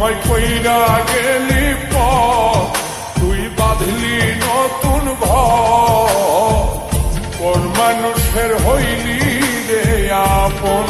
আমায় কইরা গেলি তুই বাঁধলি নতুন পর মানুষের হইলি রে আপন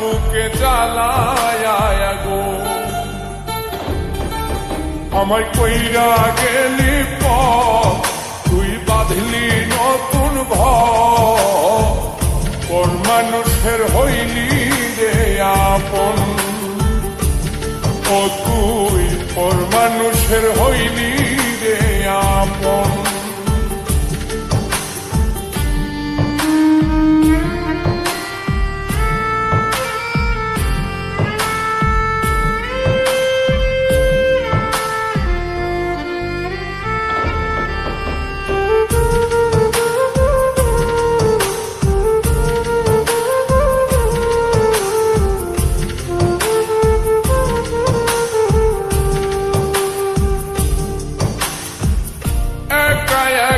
বুকে জ্বালায় গো। আমায় কইরা গেলি প তুই বাঁধলি নতুন পর মানুষের হইলি রে আপন? ও তুই পর মানুষের হইলি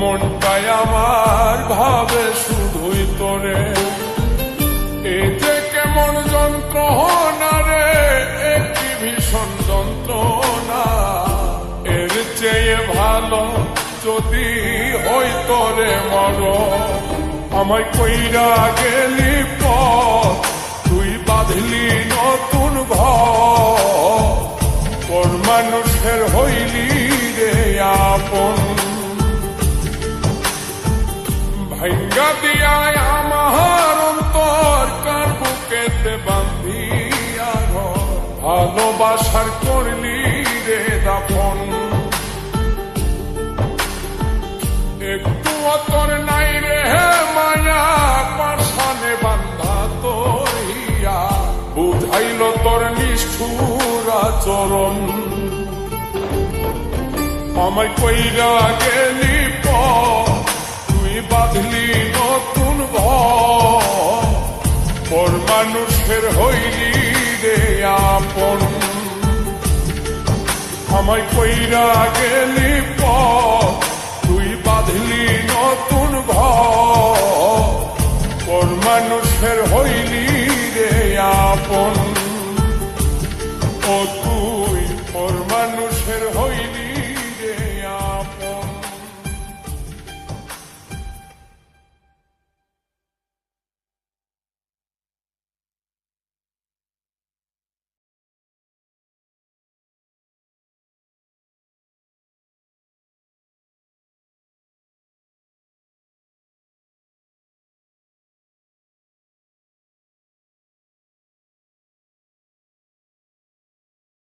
মনটাই আমার ভাবে শুধুই তোরে। এ যে কেমন যন্ত্রণা রে একটি ভীষণ যন্ত্রণা। এর চেয়ে ভালো যদি হই তোরে মর আমায় কইরা গেলি পথ, তুই বাঁধলি নতুন ঘর। মানুষের হইলি ভালোবাসার করলি রে দাফন একটু তোর নাই রে মায়া পাশানে বান্ধা তোর হিয়া বুঝাইল তোর নিষ্ঠুর আচরণ আমায় কইরা গেলি মানুষের হইলি রে আপন। আমায় কইরা গেলি প তুই বাঁধলি নতুন ঘর। মানুষের হইলি রে আপন।